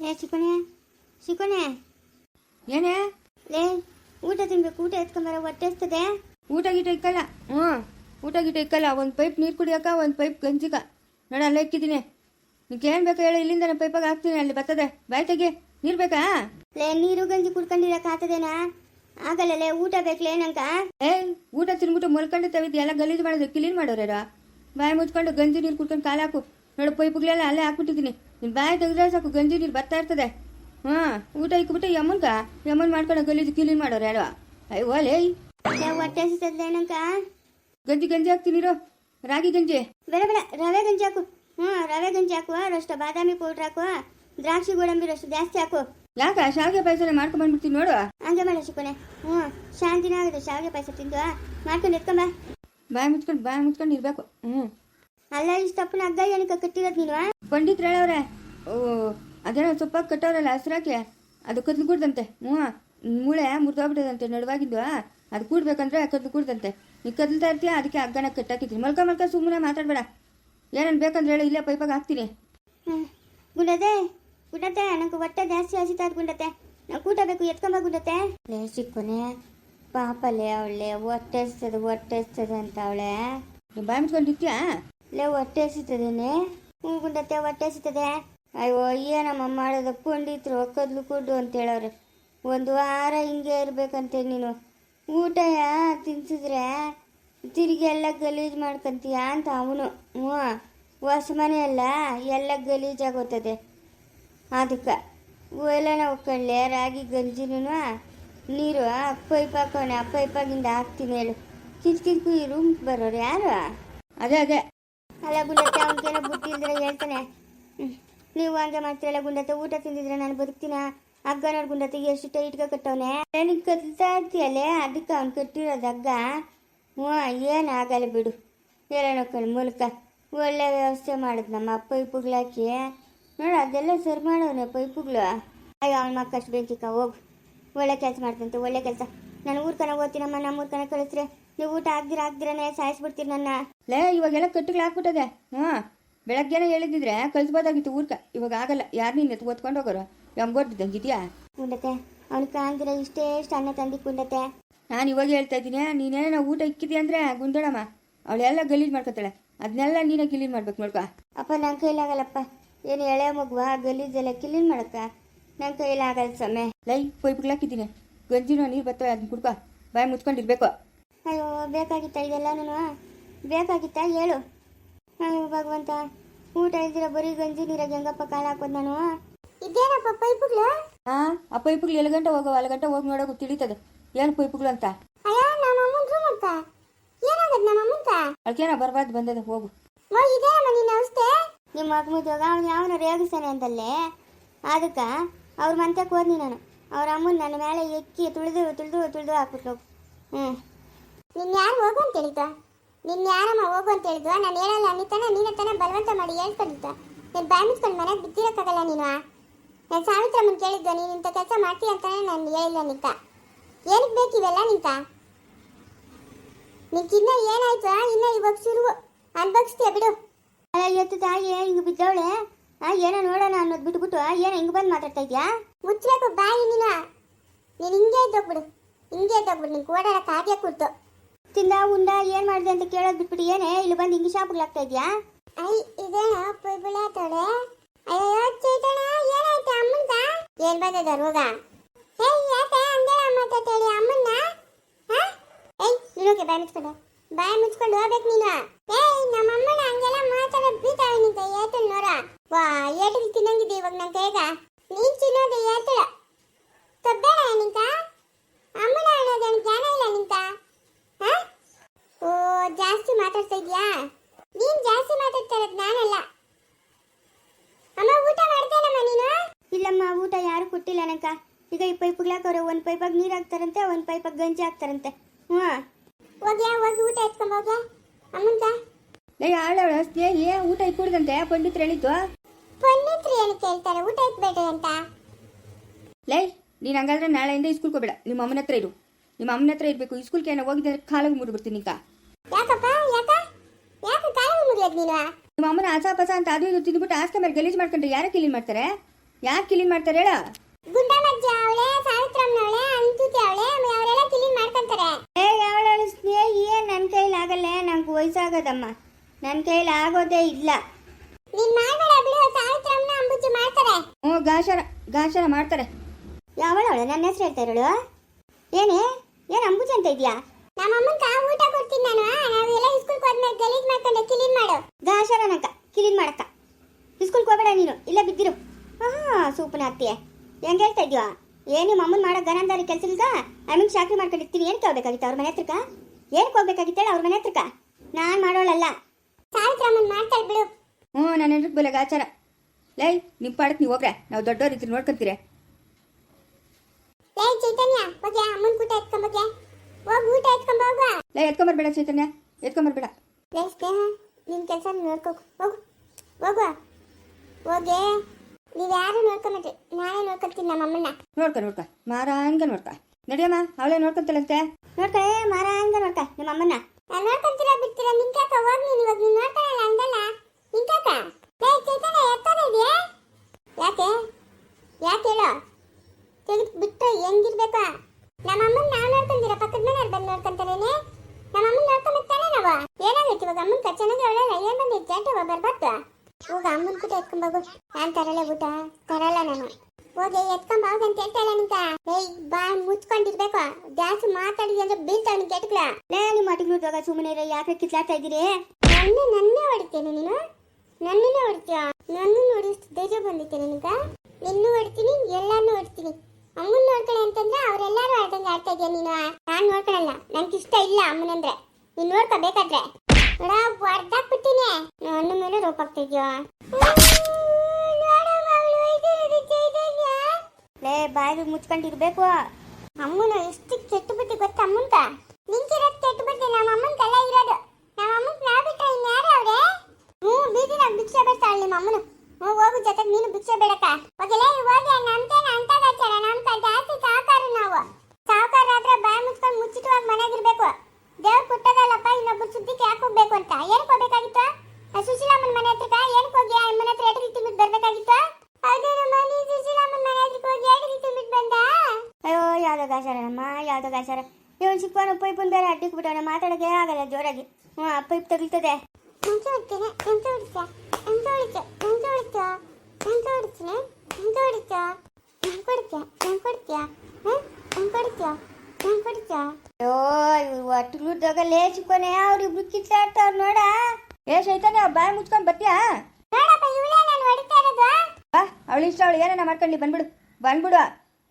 ಏ ಚಿಕ್ಕೋಣೆ ಚಿಕ್ಕೋಣೆ. ಏನೇ? ಲೇ ಊಟ ತಿನ್ಬೇಕು ಊಟ ಎತ್ಕೊಂಬರ ಹೊಟ್ಟೆ ಹಸ್ತದೆ ಊಟ ಗೀಟ ಇಕ್ಕಲ್ಲ? ಹ್ಞೂ. ಊಟ ಗೀಟ ಇಕ್ಕಲ್ಲ. ಒಂದು ಪೈಪ್ ನೀರು ಕುಡಿಯಕ ಒಂದು ಪೈಪ್ ಗಂಜಿಕ. ನೋಡ ಅಲ್ಲೇ ಇಕ್ಕಿದ್ದೀನಿ. ಏನು ಬೇಕು ಹೇಳಿ ಇಲ್ಲಿಂದ ಪೈಪಾಗ ಹಾಕ್ತೀನಿ ಅಲ್ಲಿ ಬರ್ತದೆ. ಬಾಯ್ ತೆಗಿ. ನೀರು ಬೇಕಾ? ಲೇ ನೀರು ಗಂಜಿ ಕುಡ್ಕೊಂಡಿರಕ್ ಆತದೇನಾ? ಆಗಲ್ಲ ಲೇ ಊಟ ಬೇಕಲೇ ನಂಗ. ಏ ಊಟ ತಿನ್ಬಿಟ್ಟು ಮಲ್ಕೊಂಡು ತವಿದ್ದು ಎಲ್ಲ ಗಲೀಜು ಮಾಡೋದು ಕ್ಲೀನ್ ಮಾಡೋರ ಬಾಯಿ ಮುಚ್ಕೊಂಡು ಗಂಜಿ ನೀರು ಕುಡ್ಕೊಂಡು ಕಾಲು ಹಾಕು. ನೋಡು ಪೈಪುಗಳೆಲ್ಲ ಅಲ್ಲೇ ಹಾಕ್ಬಿಟ್ಟಿದ್ದೀನಿ. ನೀನು ಬಾಯಿ ತೆಗೆದ್ರೆ ಸಾಕು ಗಂಜಿ ನೀರು ಬರ್ತಾ ಇರ್ತದೆ. ಹಾಂ ಊಟ ಇಕ್ಬಿಟ್ಟು ಯಮನ್ಗ? ಯಮನ್ ಮಾಡ್ಕೊಂಡು ಗಲೀಜು ಕ್ಲೀನ್ ಮಾಡೋರು ಯಾರು? ಅಯ್ಯೋ ಲೇ ಲೇ ಹೊಟ್ಟೆ ಹಸ್ತದೆ ನಂಕ ಗಂಜಿ ಗಂಜಿ ಹಾಕ್ತೀನಿರೋ ರಾಗಿ ಗಂಜಿ. ಬೇಡ ಬೇಡ ರವೆ ಗಂಜಿ ಹಾಕು. ಹ್ಞೂ ರವೆ ಗಂಜಿ ಹಾಕುವ ರಷ್ಟು ಬಾದಾಮಿ ಪೌಡ್ರ್ ಹಾಕುವ ದ್ರಾಕ್ಷಿ ಗೋಡಂಬಿ ರಷ್ಟು ಜಾಸ್ತಿ ಹಾಕು. ಯಾಕ ಶಾವಿಗೆ ಪಾಯಸ ಮಾಡ್ಕೊಂಡ್ ಬಂದ್ಬಿಡ್ತೀನಿ ನೋಡು. ಹಂಗೆ ಮಾಡ ಚಿಕ್ಕೋಣೆ ಹ್ಞೂ ಶಾಂತಿನ ಆಗಿದೆ ಶಾವಿಗೆ ಪಾಯಸ ತಿಂದು. ಮಾಡ್ಕೊಂಡು ಎತ್ಕೊಂಬ ಬಾಯಿ ಮುಚ್ಕೊಂಡು ಬಾಯಿ ಮುಚ್ಕೊಂಡು ಇರ್ಬೇಕು. ಹ್ಞೂ. ಅಲ್ಲ ಇಷ್ಟಪ್ಪನ ಹಗ್ಗ ಏನಕ್ಕೆ ಕಟ್ಟಿರೋದು ನೀನು ಪಂಡಿತ್ ಹೇಳವ್ರೆ ಓ ಅದೇನೋ ಸ್ವಲ್ಪ ಕಟ್ಟವ್ರಲ್ಲ ಹಸ್ರಾಕೆ ಅದು ಕದ್ಲು ಕೂಡ್ದಂತೆ ಹ್ಞೂ. ಮೂಳೆ ಮುರಿದೋಗ್ಬಿಟ್ಟದಂತೆ ನಡುವಾಗಿದ್ದು ಅದು ಕೂಡ್ಬೇಕಂದ್ರೆ ಕದ್ಲು ಕೂಡ್ದಂತೆ. ನೀ ಕದ್ಲ್ತಾ ಇರ್ತೀಯ? ಅದಕ್ಕೆ ಅಗ್ಗನ ಕಟ್ಟಾಕಿದ್ದೀನಿ ಮಲ್ಕ ಮಲ್ಕ ಸುಮ್ಮನೆ ಮಾತಾಡಬೇಡ. ಏನೇನು ಬೇಕಂದ್ರೆ ಹೇಳಿ ಇಲ್ಲೇ ಪೈಪಾಗ ಹಾಕ್ತೀನಿ. ಹ್ಮ್. ಗುಂಡತೆ ನನಗೆ ನಂಗೆ ಹೊಟ್ಟೆ ಜಾಸ್ತಿ ಹಸಿತಾ ಗುಂಡತೆ ನಾವು ಕೂಟ ಬೇಕು ಎತ್ಕೊಂಬ ಗುಂಡತೆ ಚಿಕ್ಕನೆ ಪಾಪಲೆ ಅವಳೆ ಹೊಟ್ಟೆ ಹಸ್ತದೆ ಹೊಟ್ಟೆ ಹಸ್ತದೆ ಅಂತ ಅವಳೆ. ಬಾಯಿ ಮುಚ್ಕೊಂಡು ಇರ್ತೀಯಾ ಲೇ ಹೊಟ್ಟೆ ಸಿಗ್ತದೇನೆ ಹ್ಞೂ ಹೊಟ್ಟೆ ಹಸಿತದೆ ಅಯ್ಯೋ ಏನಮ್ಮ ಮಾಡೋದು ಕೊಂಡಿತ್ರು ಕದ್ಲು ಕೊಡು ಅಂತ ಒಂದು ವಾರ ಹಿಂಗೆ ಇರ್ಬೇಕಂತೆ ನೀನು. ಊಟ ತಿನ್ಸಿದ್ರೆ ತಿರುಗಿ ಎಲ್ಲ ಗಲೀಜು ಮಾಡ್ಕೊಂತೀಯ ಅಂತ ಅವನು. ಹ್ಞೂ, ಹೊಸ ಮನೆ ಅಲ್ಲ, ಎಲ್ಲ ಗಲೀಜಾಗೋತದೆ. ಅದಕ್ಕೆ ಒಲೆನ ಒಕ್ಕಳ್ಳೆ, ರಾಗಿ ಗಂಜಿನೂ ನೀರು ಪೈಪ್ ಹಾಕೋಣ ಪೈಪಾಗಿಂದ ಹಾಕ್ತೀನಿ ಹೇಳು. ಕಿಚ್ ಕಿಚ್ಕು ಈ ರೂಮ್ಗೆ ಬರೋರು ಯಾರು? ಅದೇ ಅದೇ. ಅಲ್ಲ ಗುಂಡತ್ತೆ ಅವ್ನಿಗೇನೋ ಬುದ್ಧಿ ಇಲ್ದಿರ ಹೇಳ್ತಾನೆ. ನೀವು ಹಂಗೆ ಮಾಡ್ತೀರಲ್ಲ ಗುಂಡತ್ತೆ ಊಟ ತಿಂದಿದ್ರೆ ನಾನು ಬದುಕ್ತೀನ? ಹಗ್ಗ ನೋಡ್ ಗುಂಡತ್ತೆ ಎಷ್ಟು ಟೈಟ್ಗೆ ಕಟ್ಟವನೆ? ನನಗೆ ಕತ್ತಾ ಇರ್ತೀಯಲ್ಲೇ ಅದಕ್ಕೆ ಅವ್ನು ಕಟ್ಟಿರೋದು ಹಗ್ಗ ಹ್ಞೂ ಏನು ಆಗಲ್ಲ ಬಿಡು. ಹೇಳೋಣ ಮೂಲಕ. ಒಳ್ಳೆ ವ್ಯವಸ್ಥೆ ಮಾಡಿದ್ ನಮ್ಮ ಪೈಪುಗಳು ಹಾಕಿ ನೋಡು, ಅದೆಲ್ಲ ಸರಿ ಮಾಡೋನೆ ಪೈಪುಗಳು. ಅಯ್ಯೋ, ಅವ್ನ ಮಕ್ಕಷ್ಟು ಬೆಂಕಿಕ, ಹೋಗು. ಒಳ್ಳೆ ಕೆಲಸ ಮಾಡ್ತಂತೆ ಒಳ್ಳೆ ಕೆಲಸ. ನಾನು ಊರ್ಕನ ಓದ್ತೀನಮ್ಮ ನಮ್ಮ ಊರ್ಕನ ಕಳಿಸ್ರೆ. ನೀವು ಊಟ ಆಗ್ದಿರ ಆಗ್ದಿರನೇ ಸಾಯಿಸ್ಬಿಡ್ತೀರಿ ನನ್ನ. ಲೇ ಇವಾಗೆಲ್ಲ ಕಟ್ಟುಗಳು ಹಾಕ್ಬಿಟ್ಟದೆ ಹ್ಞೂ. ಬೆಳಗ್ಗೆನೇ ಹೇಳಿದಿದ್ರೆ ಕಲ್ಸ್ಬೋದಾಗಿತ್ತು ಊರ್ಕ. ಇವಾಗ ಆಗಲ್ಲ. ಯಾರು ನೀನು ಎತ್ತು ಓದ್ಕೊಂಡು ಹೋಗೋರು? ಎಂಗೊಡ್ದಿದ್ದಂಗಿದ್ಯಾ ಕುಂಡತೆ ಅವ್ನು ಕಾಂಗಿರ ಇಷ್ಟೇ ಇಷ್ಟ ಅನ್ನ ತಂದಿ ಕುಂಡತೆ. ನಾನು ಇವಾಗ ಹೇಳ್ತಾ ಇದ್ದೀನಿ ನೀನೇನೋ ಊಟ ಇಕ್ಕಿದ್ಯಾ ಅಂದ್ರೆ ಗುಂದಳಮ್ಮ ಅವಳೆಲ್ಲ ಗಲೀಜು ಮಾಡ್ಕೊತಾಳೆ. ಅದನ್ನೆಲ್ಲ ನೀನೇ ಕ್ಲೀನ್ ಮಾಡ್ಬೇಕು ನೋಡ್ಕೊ. ಅಪ್ಪ ನನ್ನ ಕೈಲಾಗಲ್ಲಪ್ಪ ಏನು ಎಳೆ ಮಗುವ ಗಲೀಜೆಲ್ಲ ಕ್ಲೀನ್ ಮಾಡಕ್ಕ? ನನ್ನ ಕೈಲಾಗಲ್ಲ ಸಮಯ ಲೈ ಪೈಪ್ಗಳಾಕಿದ್ದೀನಿ ಗಂಜಿನೋ ನೀರು ಬರ್ತವೆ ಅದನ್ನ ಕುಡ್ಕೊ. ಬಾಯಿ ಮುಚ್ಕೊಂಡಿರ್ಬೇಕು ಅಯ್ಯೋ ಬೇಕಾಗಿತ್ತ ಇದೆಲ್ಲನೂ ಬೇಕಾಗಿತ್ತ? ಹೇಳು. ಅಯ್ಯೋ ಭಗವಂತ ಊಟ ಇಲ್ದಿರ ಬರೀ ಗಂಜಿ ನೀರ ಗಂಗಪ್ಪ ಕಾಲ ಹಾಕೋದು ನಾನು. ಇದೇನಪ್ಪ ಪೈಪುಗ್ಳು? ಹಾಂ ಆ ಪೈಪ್ಗಳು ಎಲ್ಲಿ ಗಂಟೆ ಹೋಗೋ ಅಲ್ಲಿ ಗಂಟೆ ಹೋಗಿ ನೋಡೋಕೆ ತಿಳಿತದೆ. ಏನು ಪೈಪ್ಗಳು ಅಂತ? ಅಯ್ಯ ನಮ್ಮ ಅಮ್ಮನ ರೂಮ್ ಅಂತ. ಏನಾಗದ್ ನಮ್ಮ ಅಮ್ಮಂತ ಅದಕ್ಕೇನ ಬರಬಾರ್ದು ಬಂದದೆ ಹೋಗು. ಓ ಇದೇನಮ್ಮ ನಿನ್ನ ಅವಸ್ಥೆ ನಿಮ್ಮ ಅಕ್ಕ ಮುದ್ದೋಗ ಅವ್ನು ಯಾವನ ರೇಗಿಸ್ತಾನೆ ಅಂತಲ್ಲೇ? ಅದಕ್ಕೆ ಅವ್ರ ಮಂತಕ್ಕೆ ಹೋದ್ನಿ ನಾನು. ಅವ್ರ ಅಮ್ಮನ ನನ್ನ ಮೇಲೆ ಎಕ್ಕಿ ತುಳಿದು ತುಳಿದು ತುಳಿದು ಹಾಕ್ಬಿಟ್ಲು. ಹ್ಞೂ ನಿನ್ ಯಾರು ಹೋಗು ಅಂತ ಹೇಳಿದ್ದ ನಿನ್ ಯಾರಮ್ಮ ಹೋಗು ಅಂತ ಹೇಳಿದ್ವ? ನಾನು ಹೇಳಲ್ಲ ಅನ್ನಿತಾನೆ ನೀನೇ ತಾನೇ ಬಲವಂತ ಮಾಡಿ ಹೇಳ್ಕೊಂಡಿದ್ದ ನೀನು ಬಾಯಿ ಮುಚ್ಕೊಂಡು ಮನೆಗೆ ಬಿದ್ದಿರೋಕ್ಕಾಗಲ್ಲ ನೀನು ನಾನು ಸಾವಿತ್ರಮ್ಮನ ಕೇಳಿದ್ದ ನೀನು ಇಂಥ ಕೆಲಸ ಮಾಡ್ತೀಯ ಅಂತಾನೆ ನಾನು ಹೇಳಿಲ್ಲ ನಿಂತ. ಏನಕ್ಕೆ ಬೇಕಿವೆಲ್ಲ ನಿಂತ? ನಿಂಗೆ ಇನ್ನ ಏನಾಯ್ತು ಇನ್ನ ಇವಾಗ ಶುರು. ಅನ್ಭವಿಸ್ತೀಯ ಬಿಡು. ಅಲ್ಲ ಎತ್ತು ತಾಯಿ ಹಿಂಗೆ ಬಿದ್ದವಳೆ? ಆ ಏನೋ ನೋಡೋಣ ಅನ್ನೋದು ಬಿಟ್ಬಿಟ್ಟು ಏನೋ ಹಿಂಗೆ ಬಂದು ಮಾತಾಡ್ತಾ ಇದೆಯಾ? ಮುಚ್ಚಬೇಕು ಬಾಯಿ ನೀನು. ನೀನು ಹಿಂಗೆ ಇದ್ದೋಗ್ಬಿಡು ಹಿಂಗೆ ಇದ್ದೋಗ್ಬಿಡು ನಿಂಗೆ ಓಡಾಡಕ್ಕೆ ಹಾಗೆ ಕೂತು. ತಿಂದ ಉಂಡ ಏನ್ ಮಾಡಿದೆ ಅಂತ ಕೇಳೋದು ಬಿಟ್ಬಿಟ್ಟು ಏನೇ? ಇಲ್ಲಿ ಬಂದು ಹಿಂಗೆ ಶಾಪಿಗೆ ಇದೆಯಾ? ಐ ಇದೇನ ಪೈಬುಳ ತೋಳೆ ಅಯ್ಯೋ ಚೈತಣ ಏನಾಯ್ತು ಅಮ್ಮಂತ ಏನ್ ಬಂದದ ರೋಗ? ಹೇ ಯಾಕೆ ಅಂದೇಳ ಹೇಳಿ ಅಮ್ಮನ್ನ? ಹಾ? ಏಯ್ ನೀನೋಕೆ ಬಾಯಿ ಮುಚ್ಕೊಂಡು. ಬಾಯಿ ಮುಚ್ಕೊಂಡು ಹೋಗ್ಬೇಕು ನೀನು. ಏಯ್ ನಮ್ಮ ಅಮ್ಮನ ಹಂಗೆಲ್ಲ ಮಾತಾಡೋ ಬೀತಾವೆ ನಿಂತ ಏತಲ್ ನೋಡ. ವಾ ಏಟಲ್ ತಿನ್ನಂಗಿದೆ ಇವಾಗ ನನ್ನ ಕೈಗ. ನೀನ್ ತಿನ್ನೋದು ಏತಳ. ತಬ್ಬೇಡ ನಿಂತ ಅಮ್ಮನ ಅನ್ನೋದೇನು ಜ್ಞಾನ ಇಲ್ಲ ನಿಂತ ಹಾ ಓ ಜಾಸ್ತಿ ಮಾತಾಡ್ತಾ ಇದ್ಯಾ? ನೀನ್ ಜಾಸ್ತಿ ಮಾತಾಡ್ತಾ ಇರೋದು ನಾನಲ್ಲ. ಅಮ್ಮ ಊಟ ಮಾಡ್ತೇನಮ್ಮ ನೀನು? ಇಲ್ಲಮ್ಮ ಊಟ ಯಾರು ಕೊಟ್ಟಿಲ್ಲ ನನಕ ಈಗ ಈ ಪೈಪ್ ಹಾಕೋರೆ ಒಂದು ಪೈಪಾಗ ನೀರು ಹಾಕ್ತಾರಂತೆ ಒಂದು ಪೈಪಾಗಿ ಗಂಜಿ ಹಾಕ್ತಾರಂತೆ. ಹ್ಞೂ. ಹೋಗ್ಯಾ ಹೋಗಿ ಊಟ ಎತ್ಕೊಂಡ್ ಹೋಗ್ಯಾ? ಅಮ್ಮಂತ? ಲೇ ಆಳವಳ ಸ್ನೇಹಿ ಊಟ ಇಕ್ಕೂಡ್ದಂತೆ ಪಂಡಿತ್ರು ಹೇಳಿದ್ದು? ಪಂಡಿತ್ರು ಏನು ಕೇಳ್ತಾರೆ? ಊಟ ಎತ್ಬೇಡ್ರಿ ಅಂತ. ಲೈ ನೀನು ಹಂಗಾದ್ರೆ ನಾಳೆಯಿಂದ ಇಸ್ಕೂಲ್ಗೆ ಹೋಗ್ಬೇಡ. ನಿಮ್ಮ ಅಮ್ಮನ ಹತ್ರ ಇರು. ನಿಮ್ಮ ಅಮ್ಮನ ಹತ್ರ ಇರಬೇಕು. ಇಸ್ಕೂಲ್ಗೆ ಏನೋ ಹೋಗಿದ್ರೆ ಕಾಲಿಗೆ ಮುರಿಬಿಡ್ತೀನಿ ಈಗ ಯಾಕಪ್ಪ ಯಾಕ ಯಾಕೆ ಕಾಲ ಮುರಿಯೋದು ನೀನು ನಿಮ್ಮ ಅಮ್ಮನ ಆಸಾ ಪಸ ಅಂತ ಅದು ಇದು ತಿಂದ್ಬಿಟ್ಟು ಆಸ್ಕೆ ಮೇಲೆ ಗಲೀಜು ಮಾಡ್ಕೊಂಡ್ರೆ ಯಾರು ಕ್ಲೀನ್ ಮಾಡ್ತಾರೆ? ಯಾರು ಕ್ಲೀನ್ ಮಾಡ್ತಾರೆ ಹೇಳ? ಗುಂಡಮ್ಮಜ್ಜ ಅವಳೆ ಸಾವಿತ್ರಮ್ಮನವಳೆ ಅಂತೂತಿ ಅವಳೆ ಅವರೆಲ್ಲ ಕ್ಲೀನ್ ಮಾಡ್ಕೊಂತಾರೆ. ಏ ಯಾವಳು ಸ್ನೇಹಿ? ನನ್ನ ಕೈಲಿ ಆಗಲ್ಲ? ನಂಗೆ ವಯಸ್ಸಾಗದಮ್ಮ. ನನ್ನ ಕೈಲಿ ಆಗೋದೇ ಇಲ್ಲ. ನೀನ್ ಮಾಡ್ಬೇಡ ಬಿಡು ಸಾವಿತ್ರಮ್ಮನ ಅಂಬುಜಿ ಮಾಡ್ತಾರೆ. ಹ್ಞೂ ಗಾಶಾರ ಗಾಶರ ಮಾಡ್ತಾರೆ. ಯಾವಳವಳೆ? ನನ್ನ ಹೆಸರು ಹೇಳ್ತಾ ಇರೋಳು? ಏನೇ? ಏನು ಅಂಬುಜಿ ಅಂತ ಇದೆಯಾ? ನಮ್ಮ ಅಮ್ಮನ್ಕ ಊಟ ಕೊಡ್ತೀನಿ ನಾನು ನಾವೆಲ್ಲ ಸ್ಕೂಲ್ಗೆ ಹೋದ್ಮೇಲೆ ಗಲೀಜ್ ಮಾಡ್ಕೊಂಡು ಕ್ಲೀನ್ ಮಾಡು. ಗಾಶರನಕ್ಕ ಕ್ಲೀನ್ ಮಾಡಕ್ಕ. ಇಸ್ಕೂಲ್ಗೆ ಹೋಗಬೇಡ ನೀನು ಇಲ್ಲ ಬಿದ್ದಿರು. ಹಾಂ ಸೂಪನ ಅತ್ತಿಯೇ ಹೆಂಗೆ ಹೇಳ್ತಾ ಇದೀವ ಏನು ನಿಮ್ಮ ಅಮ್ಮನ ಮಾಡೋ ಗನಂದಾರಿ ಕೆಲಸ ಇಲ್ದ ಆಮೇಲೆ ಚಾಕ್ರಿ ಮಾಡ್ಕೊಂಡಿರ್ತೀನಿ ಏನು ಕೇಳಬೇಕಾಗಿತ್ತು ಅವ್ರ ಮನೆ ಹತ್ರಕ್ಕ? ಏನಕ್ಕೆ ಹೋಗ್ಬೇಕಾಗಿತ್ತೇಳ ಅವ್ರ ಮನೆ ಹತ್ರಕ್ಕ? ನಾನು ಮಾಡೋಳಲ್ಲ. ಸಾವಿತ್ರಮ್ಮನ್ ಮಾಡ್ತಾಳೆ ಬಿಡು. ಹ್ಞೂ ನಾನು ಎಲ್ರಿಗೆ ಬಲೆ ಗಾಚಾರ ಲೈ ನಿಮ್ಮ ಪಾಡಕ್ಕೆ ನೀವು ಹೋಗ್ರೆ ನಾವು ದೊಡ್ಡವ್ರ ಇದ್ರೆ ನೋಡ್ಕೊಂತೀರಿ. ಲೇ ಚೈತನ್ಯ ಬಗ್ಗೆ ಅಮ್ಮನ ಊಟ ಎತ್ಕೊಂಬಗೆ ಹೋಗ್ ಊಟ ಎತ್ಕೊಂಡ್ ಲೇ ಲೈ ಎತ್ಕೊಂಬರ್ಬೇಡ ಚೈತನ್ಯ. ಎತ್ಕೊಂಬರ್ಬೇಡ ಲೇ ಸ್ನೇಹ ನಿನ್ ಕೆಲಸ ನೋಡ್ಕೋ. ಹೋಗು. ಹೋಗು ಹೋಗೆ. ನೀವ್ ಯಾರು ನೋಡ್ಕೊಂಬಿಟ್ರಿ ನಾನೇ ನೋಡ್ಕೊಳ್ತೀನಿ ನಮ್ಮ ಅಮ್ಮನ್ನ. ನೋಡ್ಕ ನೋಡ್ಕ. ಮಾರಾಂಗ ನೋಡ್ಕ. ನಡಿಯಮ್ಮ ಅವಳೇ ನೋಡ್ಕೊಂತಲಂತೆ ನೋಡ್ಕ ಏ ಹಂಗ ನೋಡ್ಕ ನಿಮ್ಮ ಅಮ್ಮನ್ನ. ನಾನು ನೋಡ್ಕೊಂತೀರಾ ಬಿಡ್ತೀರಾ? ನಿಂಕಾಕ ಹೋಗ್ ನೀನ್ ಇವಾಗ. ನೀನ್ ನೋಡ್ಕೊಳಲ್ಲ ಅಂದಲ್ಲ ನಿಂಕಾಕ ಲೇ ಚೈತನ್ಯ ಎತ್ತದ ಇದೆಯಾ? ಯಾಕೆ? ಯಾಕೆ ಹೇಳೋ? ತೆಗೆದು ಬಿಟ್ಟು ಹೆಂಗಿರ್ಬೇಕಾ? ನಮ್ಮ ಅಮ್ಮನ ನಾವು ನೋಡ್ಕೊಂತೀರಾ? ಪಕ್ಕದ ಮನೆಯವ್ರು ಬಂದು ನೋಡ್ಕೊಂತಾರೇನೆ? ನಮ್ಮ ಅಮ್ಮನ ನೋಡ್ಕೊಂಬರ್ತಾನೆ ನಾವು. ಏನಾಗೈತಿ ಇವಾಗ? ಅಮ್ಮನ ಚೆನ್ನಾಗಿ ಅವಳಲ್ಲ ಏನ್ ಬಂದೈತಿ ಅಂತ ಬರ್ಬಾರ್ದು? ಹೋಗ ಅಮ್ಮನ ಕೂಟ ಎತ್ಕೊಂಬೋಗು ನಾನ್ ತರಲ್ಲ ಊಟ ತರಲ್ಲ ನಾನು. ಹೋಗಿ ಎತ್ಕೊಂಡ್ ಹೋಗ ಅಂತ ಹೇಳ್ತಾಳೆ ನಿಂಕ ಏಯ್ ಬಾ ಮುಚ್ಕೊಂಡಿರ್ಬೇಕು. ಜಾಸ್ತಿ ಮಾತಾಡಿದ್ವಿ ಅಂದ್ರೆ ಬೀಳ್ತಾವ ನಿನ್ ಕೆಟ್ಕಲ ಲೇ ನಿಮ್ಮ ಮಟ್ಟಿಗೆ ನೋಡುವಾಗ ಸುಮ್ಮನೆ ಇರ. ಯಾಕೆ ಕಿತ್ಲಾಡ್ತಾ ಇದ್ದೀರಿ? ನನ್ನ ನನ್ನೇ ಹೊಡಿತೇನೆ ನೀನು? ನನ್ನನ್ನೇ ಹೊಡಿತೀಯ? ನನ್ನನ್ನು ನೋಡಿ ಧೈರ್ಯ ಬಂದಿತ್ತೆ ನಿನಗ? ನಿನ್ನೂ ಹೊಡಿತೀನಿ ಎಲ್ಲಾನು ಹೊಡಿತೀನಿ. ಅಮ್ಮನ್ ನೋಡ್ಕೊಳ್ಳಿ ಅಂತಂದ್ರೆ ಅವರೆಲ್ಲರೂ ಆಡ್ದಂಗೆ ಆಡ್ತಾ ಇದೀಯ ನೀನು? ನಾನ್ ನೋಡ್ಕೊಳಲ್ಲ. ನಂಗೆ ಇಷ್ಟ ಇಲ್ಲ ಅಮ್ಮನಂದ್ರೆ ನೀನ್ ನೋಡ್ಕೋಬೇಕಾದ್ರೆ ನೋಡ ಹೊಡ್ದಾಕ್ಬಿಡ್ತೀನಿ ನನ್ನ ಮೇಲೆ ರೋಪ್ ಆಗ್ತಾ ಇದೆಯಾ? ಲೇ ಬಾಯಿಗೆ ಮುಚ್ಕೊಂಡಿರ್ಬೇಕು ಅಮ್ಮನ ಎಷ್ಟು ಕೆಟ್ಟು ಬಿಟ್ಟು ಗೊತ್ತಾ ಅಮ್ಮಂತ ನಿಂತಿರೋದು ಕೆಟ್ಟು ಬಿಟ್ಟು ನಮ್ಮ ಅಮ್ಮನ್ಕಲ್ಲ ಇರೋದು. ನಮ್ಮ ಅಮ್ಮನ್ ನಾ ಬಿಟ್ಟ ಇನ್ಯಾರು ಅವ್ರೆ? ಹ್ಞೂ ಬೀದಿನಾಗ ಭಿಕ್ಷೆ ಬೇಡ್ತಾಳೆ ನಿಮ್ಮ ಅಮ್ಮನು. ಹ್ಞೂ ಹೋಗು ಜೊತೆಗೆ ನೀನು ಭಿಕ್ಷೆ ಬೇಡಕ್ಕ. ಹೋಗಿಲ್ಲ ಹೋಗಿ ನಮ್ತೇನ ಅಂತ ಗಾಚಾರ ನಮ್ ಕ ಜಾಸ್ತಿ ಸಾವುಕಾರ ನಾವು ಸಾವುಕಾರ ಆದ್ರೆ ಬಾಯಿ ಮುಚ್ಕೊಂಡು ಮುಚ್ಚಿಟ್ಟವಾಗಿ ಮನೆಗಿರ್ಬೇಕು ದೇವ್ರು ಕೊಟ್ಟದಲ್ಲಪ್ಪ ಇನ್ನೊಬ್ರು ಸುದ್ದಿಗೆ ಯಾಕೆ ಹೋಗ್ಬೇಕು ಅಂತ? ಏನಕ್ಕೆ ಹೋಗ್ಬೇಕಾಗಿತ್ತು? ಆ ಮನೆ ಹತ್ರಕ್ಕ? ಏನಕ್ಕೆ ಹೋಗಿ ಆ ಮನೆ ಹತ್ರ ಎರಡು ರೀತಿ ಬರ್ಬೇಕಾಗಿತ್ತು? ಹೌದು ನಮ್ಮ ನೀ ಸುಶೀಲಮ್ಮನ ಮನೆ ಹತ್ರಕ್ಕೆ ಹೋಗಿ ಎರಡು ರೀತಿ ಬಿಟ್ಟು ಬಂದ? ಅಯ್ಯೋ, ಯಾವ್ದೋ ಗಾಚಾರ ನಮ್ಮ ಯಾವ್ದೋ ಗಾಚಾರ ಇವನು ಚಿಕ್ಕವನು ಪೈಪನ್ ಬೇರೆ ಅಡ್ಡಿಕ್ ಬಿಟ್ಟವನ, ಮಾತಾಡೋಕೆ ಆಗಲ್ಲ, ಜೋರಾಗಿ. ಹ್ಞೂ ಪೈಪ್ ತಗಿಲ್ತದೆ ಎಂತ ಹೊಡಿತೇನೆ ಎಂತ ಹೊಡಿತ ಎಂತ ಹೊಡಿತ ಎಂತ ಹೊಡಿತ ಎಂತ ಹೊಡಿತೀನಿ ಎಂತ ಹೆಂಗ್ ಕೊಡ್ತೀಯ ಹೆಂಗ್ ಕೊಡ್ತೀಯ ಹ್ಞೂ ಕೊಡ್ತೀಯ ಕೊಡ್ತೀಯ ಅವಳು ಇಷ್ಟ ಅವಳು ಏನೇನ ಮಾಡ್ಕೊಂಡು ಬಂದ್ಬಿಡು. ಬಂದ್ಬಿಡು.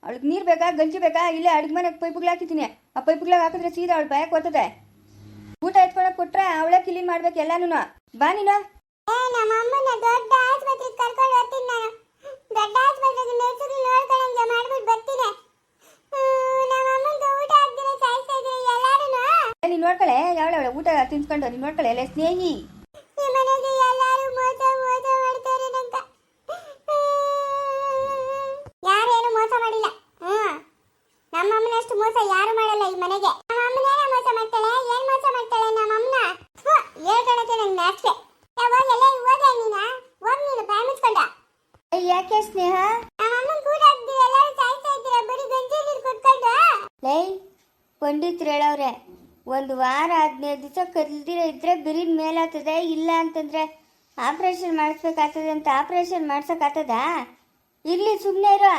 ಅವಳಿಗೆ ನೀರು ಬೇಕಾ ಗಂಜಿ ಬೇಕಾ? ಇಲ್ಲೇ ಅಡುಗೆ ಮನೆಗೆ ಪೈಪುಗಳು ಹಾಕಿದ್ದೀನಿ. ಆ ಪೈಪುಗಳಾಗ ಹಾಕಿದ್ರೆ ಸೀದಾ ಅವಳು ಬಯಕ್ ಓದ್ತದೆ ಊಟ ಎತ್ಕೊಳಕ್ ಕೊಟ್ರೆ ಅವಳೇ ಕ್ಲೀನ್ ಮಾಡ್ಬೇಕು ಎಲ್ಲಾನು ಬಾ ನೀನು. ದೊಡ್ಡ ಆಸ್ಪತ್ರೆಗೆ ಕರ್ಕೊಂಡು ಹೋಗ್ತೀನಿ ನಾನು. ದೊಡ್ಡ ಆಸ್ಪತ್ರೆಗೆ ನೋಡ್ಕೊಂಡು ಮಾಡ್ಬಿಟ್ಟು ಬರ್ತೀನಿ. ನೀನ್ ನೋಡ್ಕೊಳೆ ಯಾವಳ ಊಟ ತಿನ್ಸ್ಕೊಂಡು ನೀನ್ ನೋಡ್ಕೊಳೆ ಎಲ್ಲ ಸ್ನೇಹಿ. ಈ ಮನೆಗೆ ಎಲ್ಲಾರು ಮೋಸ ಮೋಸ ಮಾಡ್ತಾರೆ ಯಾರು ಯಾರೇನು ಮೋಸ ಮಾಡಿಲ್ಲ. ಹ್ಮ್. ನಮ್ಮ ಅಮ್ಮನಷ್ಟು ಮೋಸ ಯಾರು ಮಾಡಲ್ಲ ಈ ಮನೆಗೆ. ನಮ್ಮ ಮೋಸ ಮಾಡ್ತಾಳೆ? ಏನ್ ಮೋಸ ಮಾಡ್ತಾಳೆ ನಮ್ಮ ಅಮ್ಮನ? ಹೇಳ್ಕೊಳಕ್ಕೆ ನಂಗೆ ನಾಚಿಕೆ ಹೋಗಲ್ಲ ಹೋದೆ ನೀನ ಹೋಗ್ ನೀನು ಬಾಯ್ ಮುಚ್ಕೊಂಡ ಏ, ಯಾಕೆ ಸ್ನೇಹ ನಮ್ಮ ಅಮ್ಮನ್ ಕೂಡ ಹಾಕ್ದಿ ಎಲ್ಲಾರು ಸಾಯ್ತಾ ಇದ್ದೀರಾ ಬರೀ ಗಂಜಿ ನೀರು ಕುಟ್ಕೊಂಡು ಲೈ ಪಂಡಿತ್ರು ಹೇಳವ್ರೆ ಒಂದು ವಾರ ಹದಿನೈದು ದಿವಸ ಕಲ್ದಿರ ಇದ್ರೆ ಬಿರಿದ ಮೇಲಾಗ್ತದೆ ಇಲ್ಲ ಅಂತಂದ್ರೆ ಆಪ್ರೇಷನ್ ಮಾಡಿಸ್ಬೇಕಾಗ್ತದೆ ಅಂತ ಆಪ್ರೇಷನ್ ಮಾಡ್ಸಕ್ಕಾಗ್ತದ? ಇರ್ಲಿ ಸುಮ್ಮನೆ ಇರೋ.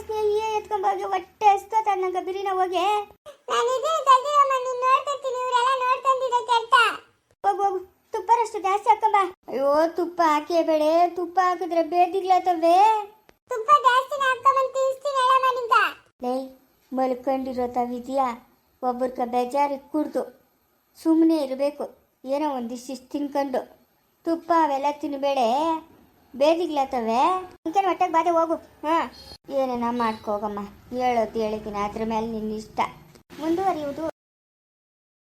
ಸ್ನೇಹಿಯೇ ಎತ್ಕೊಂಬೋಗಿ ಹೊಟ್ಟೆ ನಂಗೆ ಬಿರಿನ ಹೋಗಿ. ಹೋಗು ತುಪ್ಪರಷ್ಟು ಜಾಸ್ತಿ ಹಾಕೊಂಬ ಅಯ್ಯೋ ತುಪ್ಪ ಹಾಕೇ ಬೇಳೆ ತುಪ್ಪ ಹಾಕಿದ್ರೆ ಬೇದಿಗ್ಲತ್ತವೆ ತುಪ್ಪ ಜಾಸ್ತಿ ಹಾಕೊಂಡ್ ತಿನ್ಸ್ತೀನಿ ಹೇಳ ನಿಂಗ ಲೇ, ಮಲ್ಕೊಂಡಿರೋ ತಾವಿದ್ಯಾ? ಒಬ್ಬರ್ಕ ಬೇಜಾರಿಗೆ ಕುಡ್ದು. ಸುಮ್ಮನೆ ಇರಬೇಕು. ಏನೋ ಒಂದಿಷ್ಟು ತಿನ್ಕೊಂಡು. ತುಪ್ಪ ಅವೆಲ್ಲ ತಿನ್ನಬೇಳೆ ಬೇದಿಗ್ಲತ್ತವೆ ಇಂಕೇನು ಹೊಟ್ಟೆಗೆ ಬಾದೆ ಹೋಗು. ಹಾಂ. ಏನೇನ ಮಾಡ್ಕೋಗಮ್ಮ ಹೇಳೋದು ಹೇಳಿದ್ದೀನಿ ಅದ್ರ ಮೇಲೆ ನಿನ್ನ ಇಷ್ಟ. ಮುಂದುವರಿಯುವುದು